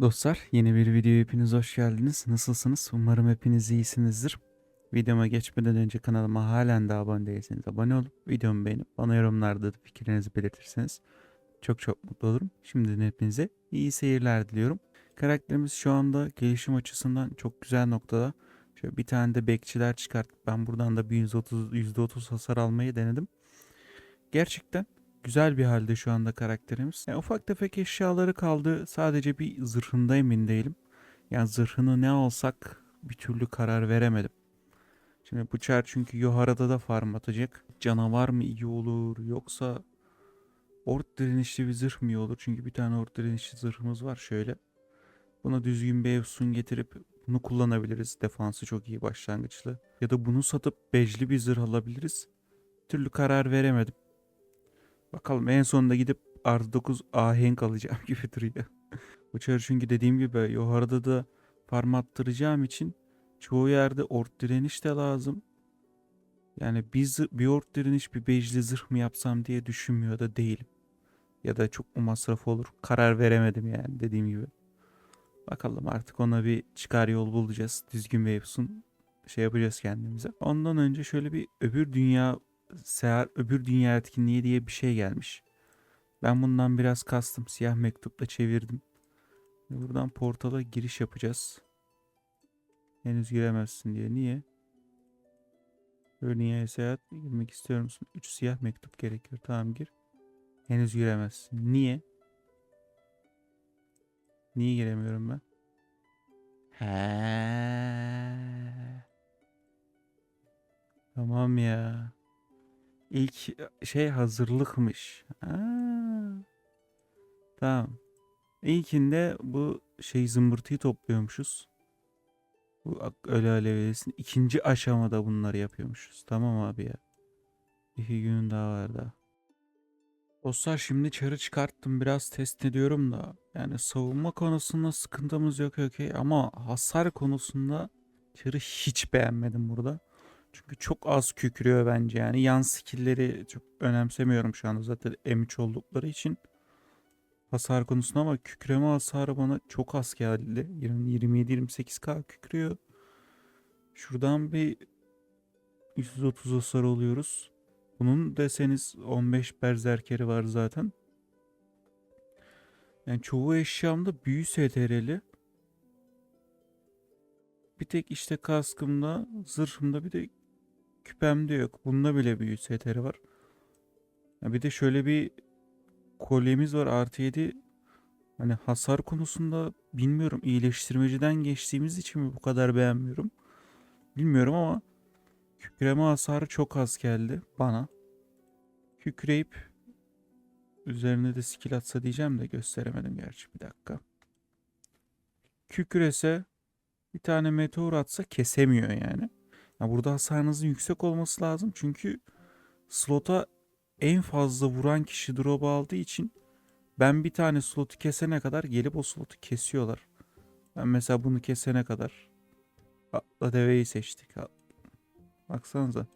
Dostlar yeni bir videoya hepiniz hoş geldiniz. Nasılsınız? Umarım hepiniz iyisinizdir. Videoma geçmeden önce kanalıma halen de abone değilseniz abone olup videomu beğenip bana yorumlarda da fikirlerinizi belirtirseniz çok çok mutlu olurum. Şimdiden hepinize iyi seyirler diliyorum. Karakterimiz şu anda gelişim açısından çok güzel noktada. Şöyle bir tane de bekçiler çıkarttık. Ben buradan da bir 130, %30 hasar almayı denedim. Gerçekten güzel bir halde şu anda karakterimiz. Yani ufak tefek eşyaları kaldı. Sadece bir zırhında emin değilim. Yani zırhını ne alsak bir türlü karar veremedim. Şimdi bıçağı çünkü Yohara'da da farm atacak. Canavar mı iyi olur yoksa ort direnişli bir zırh mı iyi olur? Çünkü bir tane ort direnişli zırhımız var şöyle. Buna düzgün bir Evsun getirip bunu kullanabiliriz. Defansı çok iyi başlangıçlı. Ya da bunu satıp bejli bir zırh alabiliriz. Bir türlü karar veremedim. Bakalım en sonunda gidip artı 9 ahenk alacağım gibi duruyor. Bu çarı çünkü dediğim gibi yukarıda da farm attıracağım için çoğu yerde ort direniş de lazım. Yani bir, bir ort direniş bir bejli zırh mı yapsam diye düşünmüyor da değilim. Ya da çok mu masraf olur karar veremedim yani dediğim gibi. Bakalım artık ona bir çıkar yol bulacağız. Düzgün bir Epson şey yapacağız kendimize. Ondan önce şöyle bir öbür dünya seyahat öbür dünya etkinliği diye bir şey gelmiş. Ben bundan biraz kastım. Siyah mektupla çevirdim. Buradan portala giriş yapacağız. Henüz giremezsin diye. Niye? Öbür dünyaya seyahat girmek istiyor musun? 3 siyah mektup gerekiyor. Tamam gir. Henüz giremezsin. Niye? Niye giremiyorum ben? He. Tamam ya. İlk şey hazırlıkmış. Aa. Tamam. İlkinde bu şey zımbırtıyı topluyormuşuz. Bu ak- öyle alevlesin. İkinci aşamada bunları yapıyormuşuz. Tamam abi ya. İki gün daha var da. Dostlar şimdi çarı çıkarttım biraz test ediyorum da. Yani savunma konusunda sıkıntımız yok okey ama hasar konusunda çarı hiç beğenmedim burada. Çünkü çok az kükrüyor bence yani. Yan skill'leri çok önemsemiyorum şu anda zaten M3 oldukları için. Hasar konusunda ama kükreme hasarı bana çok az geldi. 27-28k kükrüyor. Şuradan bir 130 hasar oluyoruz. Bunun deseniz 15 berzerkeri var zaten. Yani çoğu eşyamda büyü STR'li. Bir tek işte kaskımda, zırhımda bir de küpemde yok. Bunda bile büyü STR var. Ya bir de şöyle bir kolyemiz var artı 7. Hani hasar konusunda bilmiyorum iyileştirmeciden geçtiğimiz için mi bu kadar beğenmiyorum. Bilmiyorum ama kükreme hasarı çok az geldi bana. Kükreyip üzerine de skill atsa diyeceğim de gösteremedim gerçi bir dakika. Kükrese bir tane meteor atsa kesemiyor yani. Ya burada hasarınızın yüksek olması lazım çünkü slota en fazla vuran kişi drop aldığı için ben bir tane slotu kesene kadar gelip o slotu kesiyorlar. Ben mesela bunu kesene kadar atla deveyi seçtik. Baksanıza.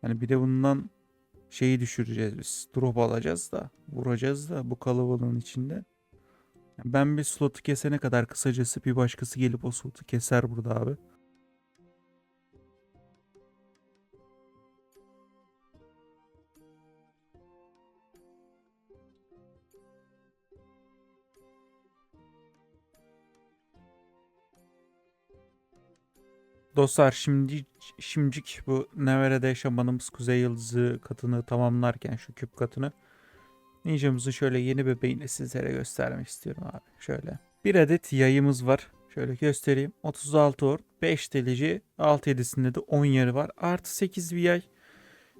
Hani bir de bundan şeyi düşüreceğiz biz. Drop alacağız da vuracağız da bu kalabalığın içinde. Ben bir slotu kesene kadar kısacası bir başkası gelip o slotu keser burada abi. Dostlar şimdi şimdicik bu Nevere'de yaşamanımız Kuzey Yıldızı katını tamamlarken şu küp katını Ninja'mızın şöyle yeni bebeğini sizlere göstermek istiyorum abi. Şöyle. Bir adet yayımız var. Şöyle göstereyim. 36 or, 5 delici, 6 7'sinde de 10 yeri var. Artı 8 bir yay.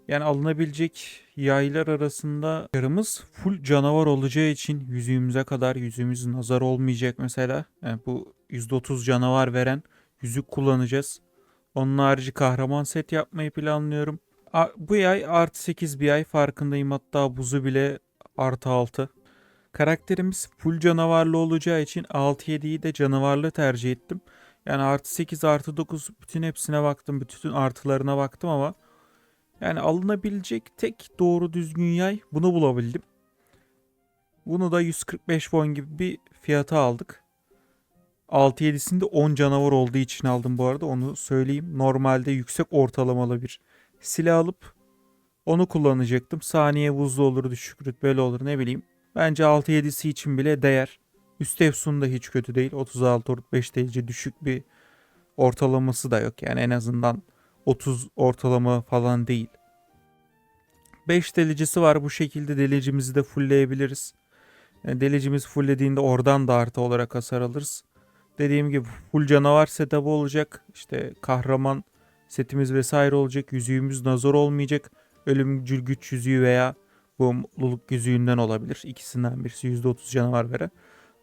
Yani alınabilecek yaylar arasında yarımız full canavar olacağı için yüzüğümüze kadar yüzüğümüz nazar olmayacak mesela. Yani bu %30 canavar veren yüzük kullanacağız. Onun harici kahraman set yapmayı planlıyorum. Bu yay artı 8 bir ay farkındayım hatta buzu bile artı 6. Karakterimiz full canavarlı olacağı için 6-7'yi de canavarlı tercih ettim. Yani artı 8 artı 9 bütün hepsine baktım. Bütün artılarına baktım ama yani alınabilecek tek doğru düzgün yay bunu bulabildim. Bunu da 145 won gibi bir fiyata aldık. 6-7'sinde 10 canavar olduğu için aldım bu arada onu söyleyeyim. Normalde yüksek ortalamalı bir silah alıp onu kullanacaktım. Saniye buzlu olur, düşük rütbeli olur ne bileyim. Bence 6-7'si için bile değer. Üst Efsun da hiç kötü değil. 36 45 derece düşük bir ortalaması da yok. Yani en azından 30 ortalama falan değil. 5 delicisi var. Bu şekilde delicimizi de fullleyebiliriz. Yani delicimiz fulllediğinde oradan da artı olarak hasar alırız. Dediğim gibi full canavar setup'ı olacak. İşte kahraman setimiz vesaire olacak. Yüzüğümüz nazar olmayacak. Ölümcül güç yüzüğü veya bu mutluluk yüzüğünden olabilir. İkisinden birisi %30 canavar vere.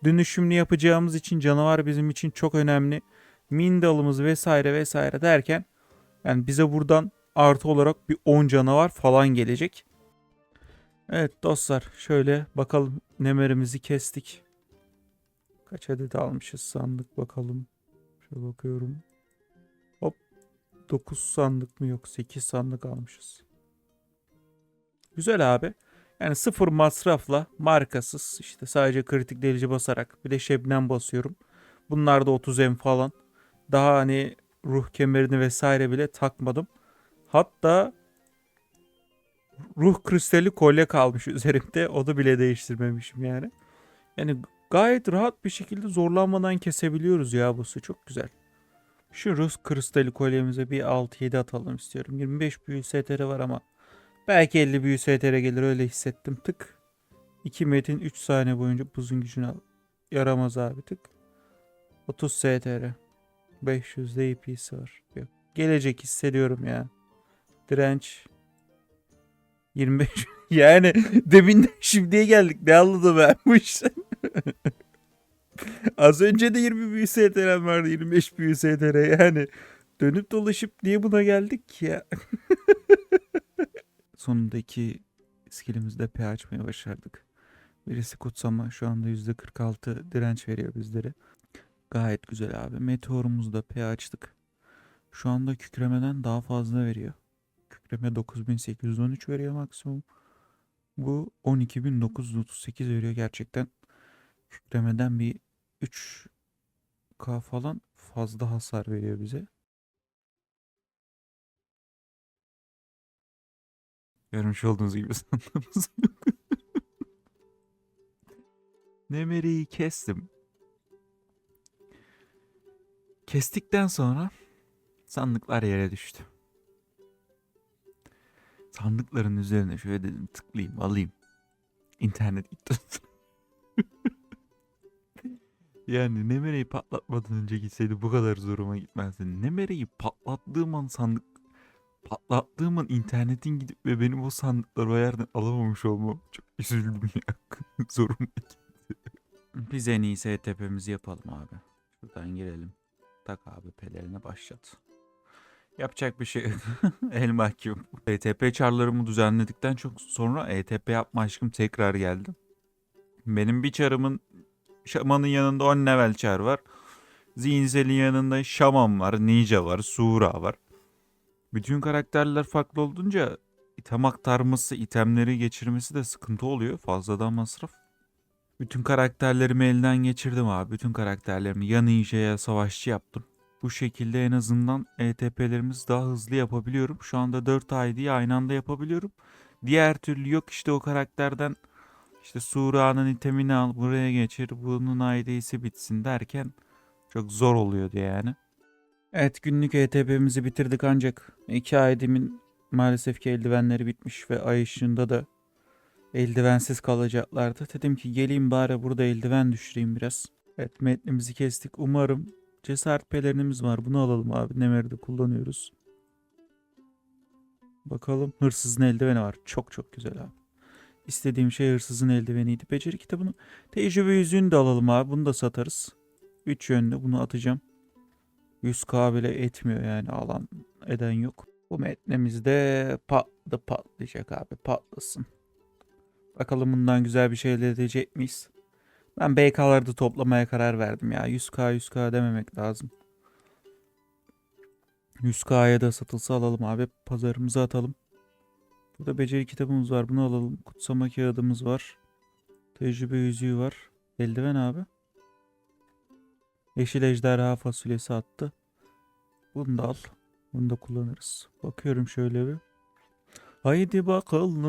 Dönüşümlü yapacağımız için canavar bizim için çok önemli. Mindalımız vesaire vesaire derken yani bize buradan artı olarak bir 10 canavar falan gelecek. Evet dostlar şöyle bakalım nemerimizi kestik. Kaç adet almışız sandık bakalım. Şöyle bakıyorum. Hop 9 sandık mı yok 8 sandık almışız. Güzel abi. Yani sıfır masrafla markasız işte sadece kritik delici basarak bir de şebnem basıyorum. Bunlar da 30 M falan. Daha hani ruh kemerini vesaire bile takmadım. Hatta ruh kristali kolye kalmış üzerimde. Onu bile değiştirmemişim yani. Yani gayet rahat bir şekilde zorlanmadan kesebiliyoruz ya bu çok güzel. Şu ruh kristali kolyemize bir 6-7 atalım istiyorum. 25 büyü STR var ama belki 50 büyü STR gelir öyle hissettim. Tık. 2 metin 3 saniye boyunca buzun gücünü al. Yaramaz abi tık. 30 STR. 500 DP'si var. Yok. Gelecek hissediyorum ya. Direnç 25 yani deminden şimdiye geldik ne anladım ben bu işten. Az önce de 20 büyü STR'm vardı 25 büyü STR yani dönüp dolaşıp niye buna geldik ki ya. Sonunda iki skillimizde P açmayı başardık. Birisi kutsama şu anda %46 direnç veriyor bizlere. Gayet güzel abi. Meteorumuzda P açtık. Şu anda kükremeden daha fazla veriyor. Kükreme 9813 veriyor maksimum. Bu 12938 veriyor gerçekten. Kükremeden bir 3K falan fazla hasar veriyor bize. Görmüş olduğunuz gibi sandığımız. Nemeri'yi kestim. Kestikten sonra sandıklar yere düştü. Sandıkların üzerine şöyle dedim tıklayayım alayım. İnternet gitti. yani Nemere'yi patlatmadan önce gitseydi bu kadar zoruma gitmezdi. Nemere'yi patlattığım an sandık patlattığım an internetin gidip ve benim o sandıkları o yerden alamamış olmam çok üzüldüm ya. Zoruma gitti. Biz en iyisi ETP'mizi yapalım abi. Şuradan girelim. Tak abi pelerini başlat. Yapacak bir şey. El mahkum. ETP çarlarımı düzenledikten çok sonra ETP yapma aşkım tekrar geldi. Benim bir çarımın şamanın yanında 10 level çar var. Zinzel'in yanında şaman var, ninja var, sura var. Bütün karakterler farklı olduğunca item aktarması, itemleri geçirmesi de sıkıntı oluyor. Fazladan masraf. Bütün karakterlerimi elden geçirdim abi. Bütün karakterlerimi ya ninja ya savaşçı yaptım. Bu şekilde en azından ETP'lerimizi daha hızlı yapabiliyorum. Şu anda 4 ID'yi aynı anda yapabiliyorum. Diğer türlü yok işte o karakterden işte Sura'nın itemini al buraya geçir bunun ID'si bitsin derken çok zor oluyordu yani. Evet günlük ETP'mizi bitirdik ancak 2 ID'min maalesef ki eldivenleri bitmiş ve ay ışığında da eldivensiz kalacaklardı. Dedim ki geleyim bari burada eldiven düşüreyim biraz. Evet metnimizi kestik. Umarım cesaret pelerinimiz var. Bunu alalım abi. Nemer'de kullanıyoruz. Bakalım hırsızın eldiveni var. Çok çok güzel abi. İstediğim şey hırsızın eldiveniydi. Beceri kitabını. Tecrübe yüzüğünü de alalım abi. Bunu da satarız. 3 yönlü bunu atacağım. 100k bile etmiyor yani alan eden yok. Bu metnemizde patladı patlayacak abi patlasın. Bakalım bundan güzel bir şey elde edecek miyiz? Ben BK'ları toplamaya karar verdim ya. 100k 100k dememek lazım. 100k'ya da satılsa alalım abi. Pazarımıza atalım. Burada beceri kitabımız var. Bunu alalım. Kutsama kağıdımız var. Tecrübe yüzüğü var. Eldiven abi. Yeşil ejderha fasulyesi attı. Bunu da al. Bunu da kullanırız. Bakıyorum şöyle bir. Haydi bakalım.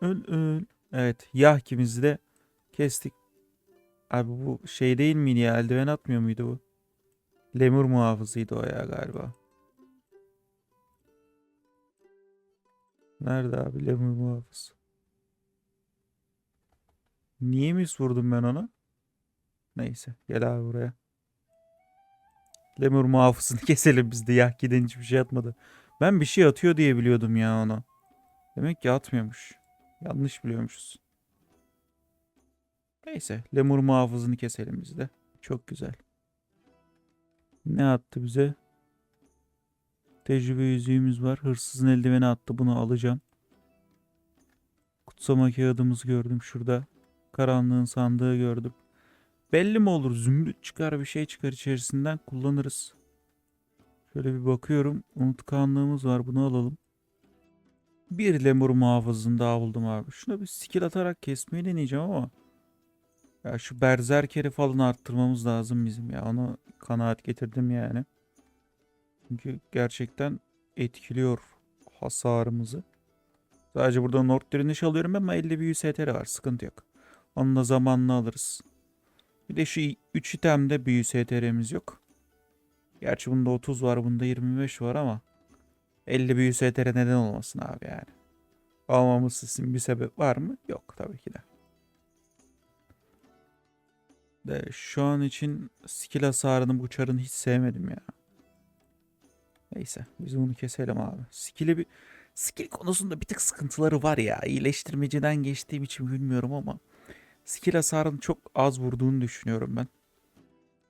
Öl öl. Evet. Yahkimizi de kestik. Abi bu şey değil miydi ya? Eldiven atmıyor muydu bu? Lemur muhafızıydı o ya galiba. Nerede abi lemur muhafız? Niye mi vurdum ben ona? Neyse gel abi buraya. Lemur muhafızını keselim biz de. Yahkiden hiçbir şey atmadı. Ben bir şey atıyor diye biliyordum ya ona. Demek ki atmıyormuş. Yanlış biliyormuşuz. Neyse. Lemur muhafızını keselim biz de. Çok güzel. Ne attı bize? Tecrübe yüzüğümüz var. Hırsızın eldiveni attı. Bunu alacağım. Kutsama kağıdımızı gördüm şurada. Karanlığın sandığı gördüm. Belli mi olur? Zümrüt çıkar bir şey çıkar içerisinden kullanırız. Şöyle bir bakıyorum. Unutkanlığımız var. Bunu alalım. Bir lemur muhafızını daha buldum abi. Şuna bir skill atarak kesmeyi deneyeceğim ama. Ya şu berzerkeri falan arttırmamız lazım bizim ya. Onu kanaat getirdim yani. Çünkü gerçekten etkiliyor hasarımızı. Sadece burada North Direniş alıyorum ama 50 bir STR var. Sıkıntı yok. Onu da zamanla alırız. Bir de şu 3 itemde büyü STR'miz yok. Gerçi bunda 30 var, bunda 25 var ama 50 büyü STR neden olmasın abi yani. Almamız için bir sebep var mı? Yok tabii ki de. De şu an için skill hasarını bu çarın hiç sevmedim ya. Neyse biz bunu keselim abi. Skill'i bir skill konusunda bir tık sıkıntıları var ya. İyileştirmeciden geçtiğim için bilmiyorum ama skill hasarını çok az vurduğunu düşünüyorum ben.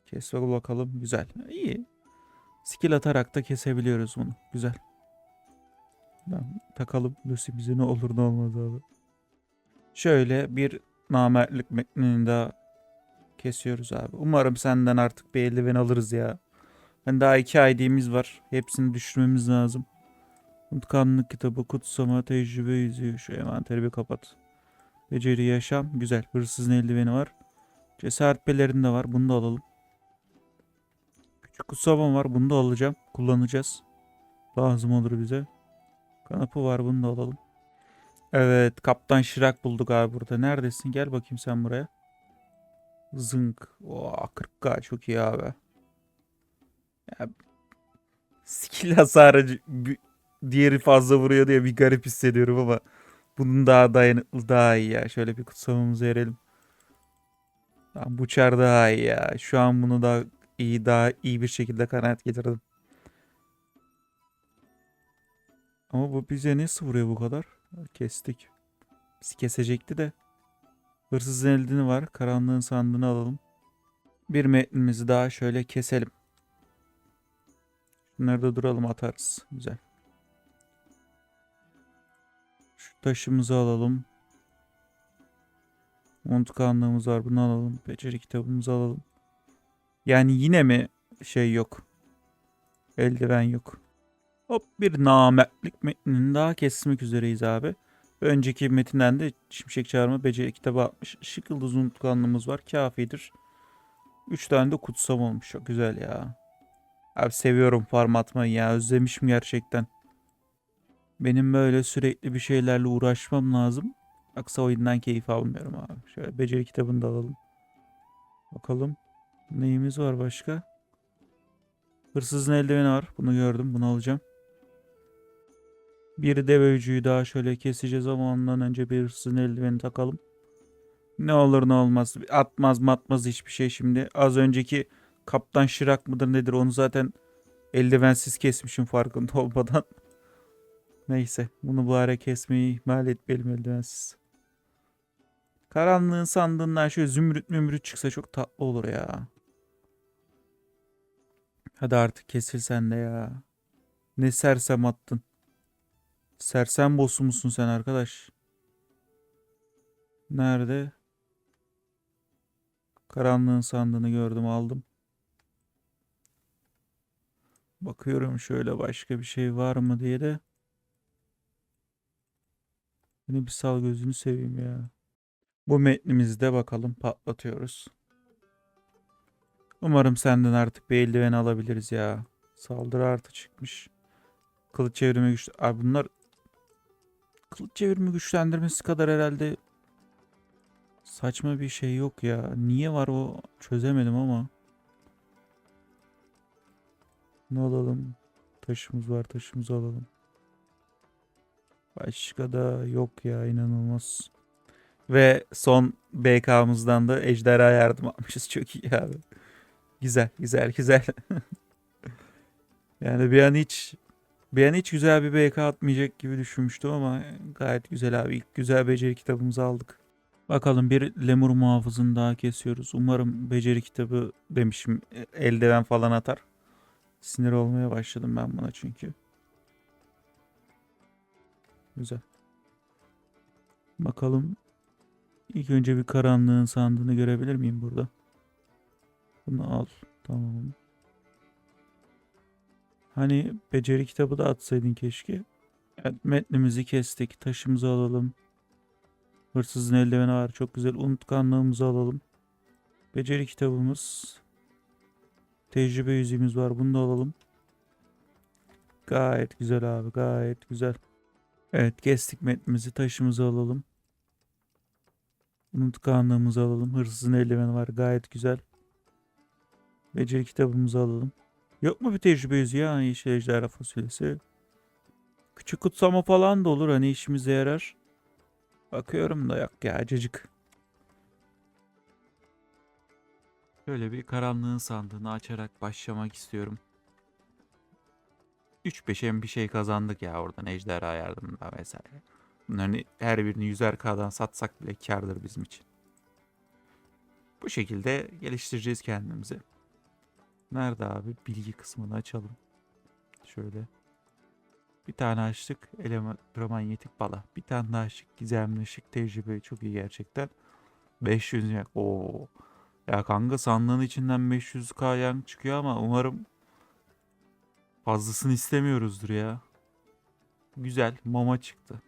Kes bakalım. Güzel. İyi. Skill atarak da kesebiliyoruz bunu. Güzel. Ben takalım. Lucy bize ne olur ne olmaz abi. Şöyle bir namertlik metnini daha kesiyoruz abi. Umarım senden artık bir eldiven alırız ya. Ben daha iki ID'miz var. Hepsini düşürmemiz lazım. Unutkanlık kitabı, kutsama, tecrübe yüzüğü. Şu envanteri bir kapat. Beceri, yaşam. Güzel. Hırsızın eldiveni var. Cesaret pelerini de var. Bunu da alalım. Küçük kutsama var. Bunu da alacağım. Kullanacağız. Lazım olur bize. Kanapı var. Bunu da alalım. Evet. Kaptan Şirak bulduk abi burada. Neredesin? Gel bakayım sen buraya. Zınk. Oha 40k çok iyi abi. Ya, skill hasarı diğeri fazla vuruyor diye bir garip hissediyorum ama bunun daha dayanıklı daha iyi ya. Şöyle bir kutsamamızı verelim. Tamam, bu çar daha iyi ya. Şu an bunu daha iyi daha iyi bir şekilde kanaat getirdim. Ama bu bize nasıl vuruyor bu kadar? Kestik. Biz kesecekti de. Hırsızın eldini var. Karanlığın sandığını alalım. Bir metnimizi daha şöyle keselim. Şunları da duralım atarız. Güzel. Şu taşımızı alalım. Unutkanlığımız var. Bunu alalım. Beceri kitabımızı alalım. Yani yine mi şey yok? Eldiven yok. Hop bir namertlik metnini daha kesmek üzereyiz abi. Önceki metinden de Şimşek Çağırma Beceri kitabı atmış. Işık Yıldız unutkanlığımız var. Kafidir. 3 tane de kutsam olmuş. Çok güzel ya. Abi seviyorum farm atmayı ya. Özlemişim gerçekten. Benim böyle sürekli bir şeylerle uğraşmam lazım. Yoksa oyundan keyif almıyorum abi. Şöyle beceri kitabını da alalım. Bakalım. Neyimiz var başka? Hırsızın eldiveni var. Bunu gördüm. Bunu alacağım. Bir dev öcüyü daha şöyle keseceğiz ama ondan önce bir hırsızın eldiveni takalım. Ne olur ne olmaz. Atmaz matmaz hiçbir şey şimdi. Az önceki Kaptan Şirak mıdır nedir onu zaten eldivensiz kesmişim farkında olmadan. Neyse bunu bu ara kesmeyi ihmal etmeyelim eldivensiz. Karanlığın sandığından şöyle zümrüt mümrüt çıksa çok tatlı olur ya. Hadi artık kesil sen de ya. Ne sersem attın. Sersem boss'u musun sen arkadaş? Nerede? Karanlığın sandığını gördüm aldım. Bakıyorum şöyle başka bir şey var mı diye de. Beni bir sal gözünü seveyim ya. Bu metnimizde bakalım patlatıyoruz. Umarım senden artık bir eldiven alabiliriz ya. Saldırı artı çıkmış. Kılıç çevirme güç... Abi bunlar kılıç çevirme güçlendirmesi kadar herhalde saçma bir şey yok ya. Niye var o çözemedim ama. Ne alalım? Taşımız var taşımızı alalım. Başka da yok ya inanılmaz. Ve son BK'mızdan da ejderha yardım almışız. Çok iyi abi. Güzel güzel güzel. yani bir an hiç bir an hiç güzel bir BK atmayacak gibi düşünmüştüm ama gayet güzel abi. İlk güzel beceri kitabımızı aldık. Bakalım bir lemur muhafızını daha kesiyoruz. Umarım beceri kitabı demişim eldiven falan atar. Sinir olmaya başladım ben buna çünkü. Güzel. Bakalım. İlk önce bir karanlığın sandığını görebilir miyim burada? Bunu al. Tamam. Hani beceri kitabı da atsaydın keşke. Evet, metnimizi kestik. Taşımızı alalım. Hırsızın eldiveni var. Çok güzel. Unutkanlığımızı alalım. Beceri kitabımız. Tecrübe yüzüğümüz var. Bunu da alalım. Gayet güzel abi. Gayet güzel. Evet kestik metnimizi. Taşımızı alalım. Unutkanlığımızı alalım. Hırsızın eldiveni var. Gayet güzel. Beceri kitabımızı alalım. Yok mu bir tecrübe yüzüğü ya? Hani işte ejderha fasulyesi. Küçük kutsama falan da olur. Hani işimize yarar. Bakıyorum da yok ya acıcık. Şöyle bir karanlığın sandığını açarak başlamak istiyorum. 3-5'e bir şey kazandık ya oradan ejderha yardımında vesaire. Bunların her birini 100'er K'dan satsak bile kardır bizim için. Bu şekilde geliştireceğiz kendimizi. Nerede abi? Bilgi kısmını açalım. Şöyle. Bir tane açtık. Elektromanyetik bala. Bir tane daha açtık. Gizemli ışık tecrübe. Çok iyi gerçekten. 500 yak. Oo. Ya kanka sandığın içinden 500k yank çıkıyor ama umarım fazlasını istemiyoruzdur ya. Güzel. Mama çıktı.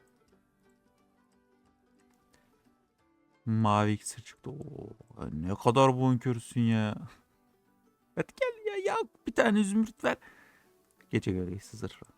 Mavi iksir çıktı. Oo, ne kadar bonkörsün ya. Hadi gel ya ya bir tane zümrüt ver. Gece gölgesi zırhı.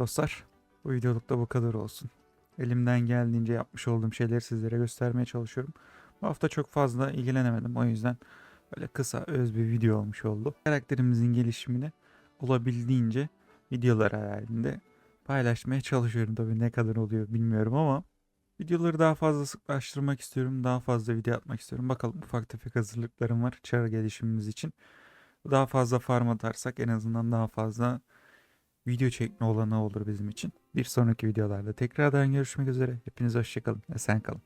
Dostlar bu videoluk da bu kadar olsun. Elimden geldiğince yapmış olduğum şeyleri sizlere göstermeye çalışıyorum. Bu hafta çok fazla ilgilenemedim o yüzden böyle kısa öz bir video olmuş oldu. Karakterimizin gelişimini olabildiğince videolar halinde paylaşmaya çalışıyorum. Tabii ne kadar oluyor bilmiyorum ama videoları daha fazla sıklaştırmak istiyorum. Daha fazla video atmak istiyorum. Bakalım ufak tefek hazırlıklarım var çar gelişimimiz için. Daha fazla farm atarsak en azından daha fazla video çekme olanağı olur bizim için. Bir sonraki videolarda tekrardan görüşmek üzere. Hepiniz hoşçakalın. Esen kalın.